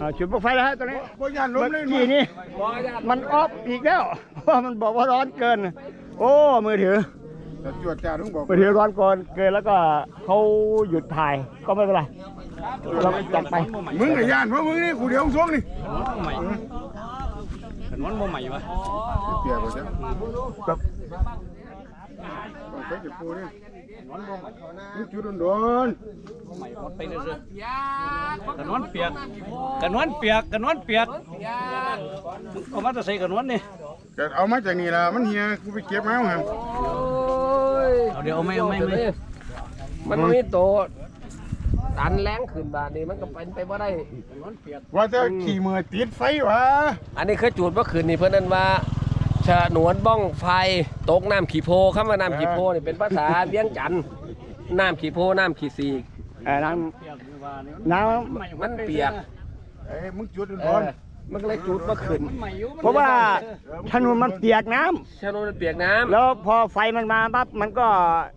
อ่าจุดปลั๊กไฟแล้วฮะตอนนี้บ่ย่านล้มเมื่อเลยกี้นี้มันออฟอีกแล้วเพราะมันบอกว่าร้อนเกิน โอ้มือถือแต่จวดจ้าต้องบอกมือถือร้อนเกินเกินแล้วก็เขาหยุดถ่ายก็ไม่เป็นไรเราก็จัดไปมึงกับย่านเพราะมึงนี่กูเดียวส่งนี่ใหม่ถนนบ่ใหม่วะเปียกกว่าจ้ะครับต้องใช้จะปูนี่ มึงจุดโดนใหม่หมดไปเรื่อยๆกระนวนเปียกกระนวนเปียกกระนวนเปียกเอามาจะใส่กระนวนนี่ๆก็เอามาจากนี่ล่ะมันเฮียกูไปเก็บมาเอาหั่นเอาเดี๋ยวเอาไม่เอาไม่ไม่มันบ่มีโตตันแรงขึ้นบาดนี้มันก็เป็นไปบ่ได้ว่าแต่ขี่มือติดไฟวะอันนี้เคยจูดเมื่อคืนนี่เพื่อนนั้นว่า ฉนวนบ้องไฟตกน้ำขี้โพคำว่าน้ำขี้โพนี่เป็นภาษาเวียงจันทน์น้ำขี้โพน้ำขี้สีกเอ่อน้ำน้มันเปียกเอ้ยมึงจุดเอโดอนมันก็เลยจูดเมื่อคืนำเพราะว่าถนนมันเปียกน้ำฉนวนมันเปียกน้ำแล้วพอไฟมันมาปั๊บมันก็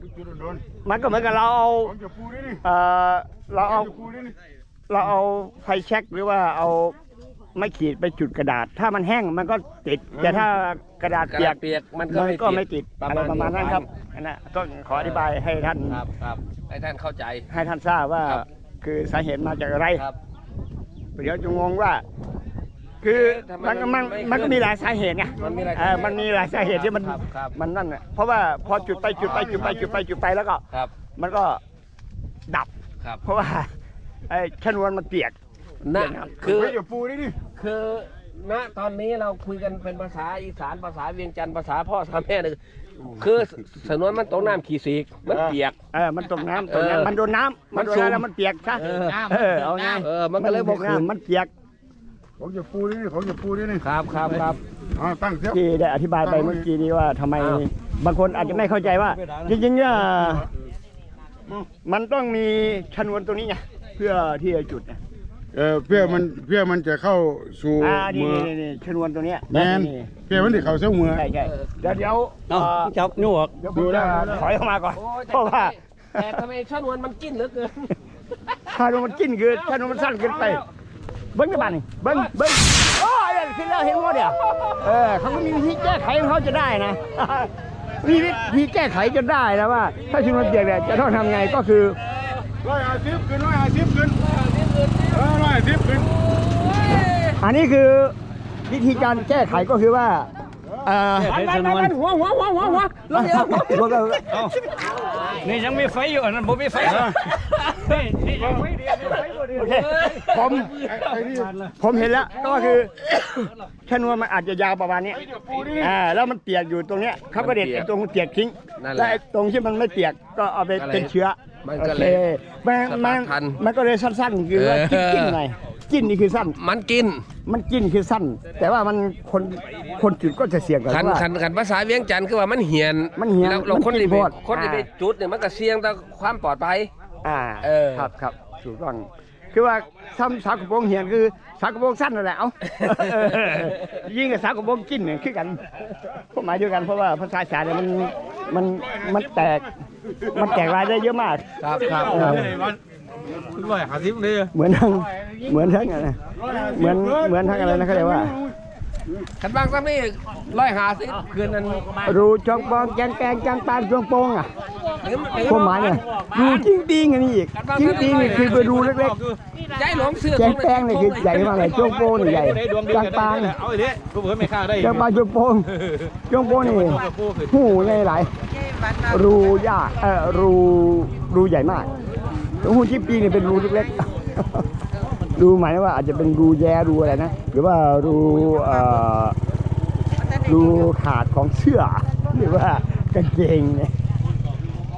มึงจุดโดนมันก็เหมือนกับเราเอาของจะปูนี่นี่เอ่อเราเอาจะปูนี่นี่เราเอาไฟแช็กหรือว่าเอา ไม้ขีดไปจุดกระดาษ ถ้ามันแห้งมันก็ติด แต่ถ้ากระดาษกระเปียดากษเปียกมันก็มันไม่ก็ไม่ติดอะไรประมาณนั้นครับปอันนั้นต้องขออธิบายให้ท่าน ครับครับให้ท่านเข้าใจ ให้ท่านทราบว่าครับ คือสาเหตุมาจากอะไรครับ เดี๋ยวจะงงว่า คือทำไมมันก็มันไม่มันก็มีหลายสาเหตุไงมันมีหลายเออมันมีหลายสาเหตุที่มันครับครับมันนั่นน่ะเพราะว่าพอจุดไปจุดไปจุดไปจุดไปจุดไปแล้วก็ ครับ มันก็ดับ ครับ เพราะว่าไอ้ชนวนมันเปียก นะคือไฟจะปูนี่นี่คือณตอนนี้เราคุยกันเป็นภาษาอีสานภาษาเวียงจันทร์ภาษาพ่อภาษาแม่เลยคือสนวนมันตกน้ำขี้สีกมันเปียกเออมันตกน้ำตกเออน้ำมันโดนน้ำมัมันนโดนสูงน้ำแล้วมันเปียกซะเออเออเอาไงเออมันก็เลยบอกคืนมันเปียกของจะปูนี่นี่ของจะปูนี่นี่ครับครับครับอ่าตั้งเสียที่ได้อธิบายไปเมื่อกี้นี้ว่าทำไมอ้าวบางคนอาจจะไม่เข้าใจว่า จริงๆเนี่ยมันต้องมีชนวนตรงนี้ไงเพื่อที่จะจุดไง เออเพื่อมันเพื่อมันจะเข้าสู่อ่านี่มือนี่นี่ชนวนตรงเนี้ยแมนเพื่อมันจะเข้าสู่มือใช่ใช่เดี๋ยวเดี๋ยวเอาเอ่อจับนิ้วออก เดี๋ยวผมจะถอยออกมาก่อน โอ้ยเพราะว่าแต่ทำไมชนวนมันกินเหลือเกินชานมันกินคือชานมันสั้นเกินไป เบิ้งกันบ้านนี่เบิ้งเบิ้งโอ้ยขึ้นแล้วเห็นหมดเดียวเออเขาก็มีวิธีแก้ไขของเขาจะได้นะ มีวิธีแก้ไขจะได้นะว่า ถ้าชุมชนเปียกเนี่ยจะต้องทำไงก็คือ ร้อยห้าสิบขึ้นร้อยห้าสิบขึ้นเออ ร้อยห้าสิบขึ้นอันนี้คือวิธีการแก้ไขก็คือว่าเอ่อแก้ไขชนวนหัวหัวหัวหัวหัวลงเดียวเอา นี่ยังมีไฟอยู่อันนั้นบ่มีไฟนี่นี่ยังไฟเดียวมีไฟบ่ดีโอเคผมไอ้นี่ผมเห็นแล้วก็คือชนวนมันอาจจะยาวประมาณนี้อ่าแล้วมันเปียกอยู่ตรงเนี้ยเขาก็เด็ดไอ้ตรงเปียกทิ้งนั่นแหและละไอ้ตรงที่มันไม่เปียกก็เอาไปก็เลยเป็นเชื้อมันโอก็เคเลยมันมันสกัดทันมันก็เลยสั้นๆคือว่าเออ จิ้นๆหน่อย จิ้นนี่คือสั้น มันกินมันจิ้นคือสั้น แต่ว่ามันคนคนจุดก็จะเสี่ยงกับขันว่า ขันขันภาษาเวียงจันทร์คือว่ามันเหียนมันเหี่ยนแล้วเรามันคนที่กินไปโพด คนที่ไปอ่าจุดเนี่ยมันก็เสี่ยงต่อความปลอดภัย อ่าเออ ครับครับถูกต้องคือว่าซ้ำสากระโปรงเหียนคือสากระโปรงสั้นนั่นแหละเอ้า ยิ่งกับสากระโปรงกินเนี่ยคือกันพวกหมายเดียวกันเพราะว่าภาษาอีสานเนี่ยมันมันมันแตก มันแตกรายได้เยอะมาก ครับครับเออ ร้อยห้าสิบเลยเหมือนทั้งเหมือนทั้งอะไรเหมือนเหมือนทั้งอะไรนะเขาเรียกว่าขันบางซ้ำนี่ร้อยหาสิบคืนนั้นรูจองปองแกงแกงจางปานจวงโปงอะพวกหมายเนี่ยรูจริงติงอันนี้อีกจริงติงนี่คือไปรูเล็กใจหลงเสื้อๆแกงแป้งนี่คือใหญ่มากเลยจวงโปงนี่ใหญ่จางปางเอาอีกเด้กูเพิ่นไม่ฆ่าได้จางปานจวงโปงจวงโปงนี่หูใหญ่หลายรูยากเออรูรูใหญ่มาก แล้วหูชิปปีนี่เป็นรูเล็กๆรูหมายว่าอาจจะเป็นรูแย่รูอะไรนะ หรือว่ารูรูขาดของเสื้อ หรือว่ากางเกงเนี่ย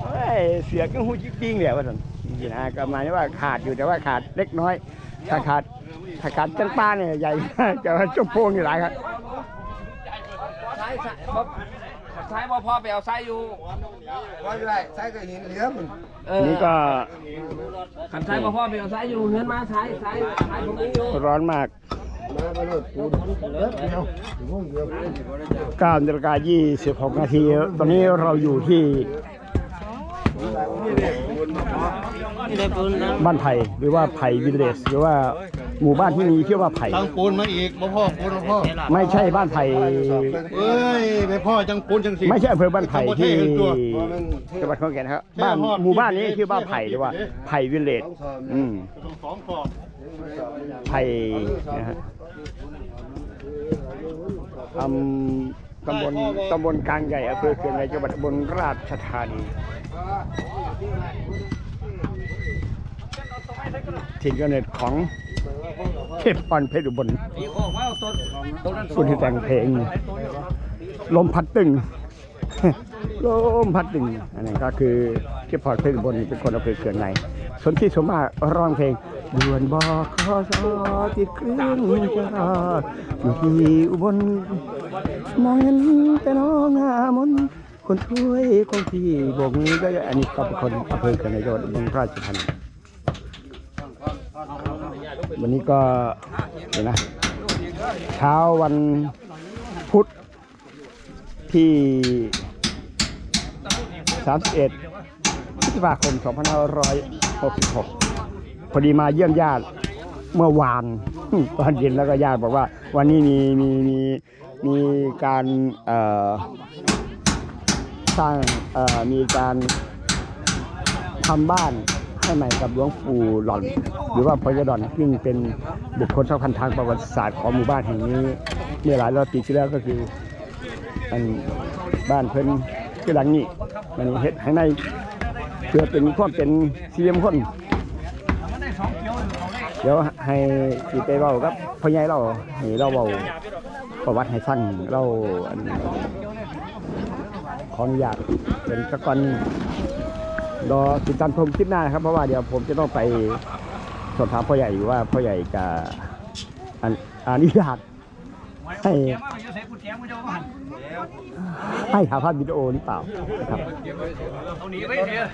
เอ้ยเสือก็หูจิกปิ้งเลยว่าสันจริงนะก็หมายว่าขาดอยู่แต่ว่าขาดเล็กน้อย ถ้าขาดถ้าขาดจังป้าเนี่ยใหญ่จะว่าจุกโพงอยู่หลายครับ ใช้ใช้บ่ใช้บ่พอไปเอาใช้อยู่ว่าไรใส่ก็หินเหลือมันเออนี่ก็ขันใช้บ่พอไปเอาใช้อยู่เงินมาใช้ใช้ใช้ตรงนี้อยู่ร้อนมากมาไปเลยปูเดียวเดียวเดียว9นาฬิกา26นาทีตอนนี้เราอยู่ที่บ้านไผ่หรือว่าไผ่วิลเลจหรือว่า หมู่บ้านที่มีชื่อว่าไผ่ ตังปูนมาอีกบ่พ่อปูนบ่พ่อไม่ใช่บ้านไผ่ เอ้ยไปพ่อจังปูนจังสิไม่ใช่อำเภอบ้านไผ่ที่ทั้งประเทศตัวจังหวัดขอนแก่นนะครับแค่บ้านฮอดหมู่บ้านนี้ชื่อบ้านไผ่หรือว่าไผ่วิลเลจอืมสองขอบไผ่นะฮะอำตำบลตำบลกลางใหญ่อำเภอเขื่อนในจังหวัดอุบลราชธานีถิ่นกำเนิดของ เทพพรเพชรอุบลคุณที่แต่งเพลง ลมพัดตึง ลมพัดตึง อันนั้ก็คือเทพพรเพชรอุบลเป็นคนอำเภอเขื่อนในสนที่สมมาร้องเพลงด่วนบอกขอสอติดเครื่องจะรออยู่ที่อุบลมองเห็นแต่น้องหามนคนช่วยคนที่โบกมือก็อันนี้ก็เป็นคนอำเภอเขื่อนในจังหวัดอุบลราชธานี วันนี้ก็เดี๋ยวนะ เช้าวันพุธที่ 31พฤษภาคม 2566 พอดีมาเยี่ยมญาติเมื่อวานตอนเย็นแล้วก็ญาติบอกว่า วันนี้มีมีมีมีการสร้างมีการทำบ้าน ให้ใหม่กับหลวงปู่หล่อน หรือว่าพญาดอนซึ่งเป็นบุคคลสำคัญทางประวัติศาสตร์ของหมู่บ้านแห่งนี้เมื่อหลายร้อยปีที่แล้วก็คืออันบ้านเพิ่นคือหลังนี้มันเฮ็ดให้ในเพื่อเป็นความเป็นสี่เหลี่ยมคนเดี๋ยวให้สิไปเว้ากับพ่อใหญ่เราให้เราเว้าประวัติให้ฟังเราอันขออนุญาตเป็นตะกอน รอติดตามชมคลิปหน้านะครับ เพราะว่าเดี๋ยวผมจะต้องไปสอบถามพ่อใหญ่ว่าพ่อใหญ่จะอันอนุญาตให้ให้หาภาพวิดีโอหรือเปล่านะครับ เอาหนีไปเถอะ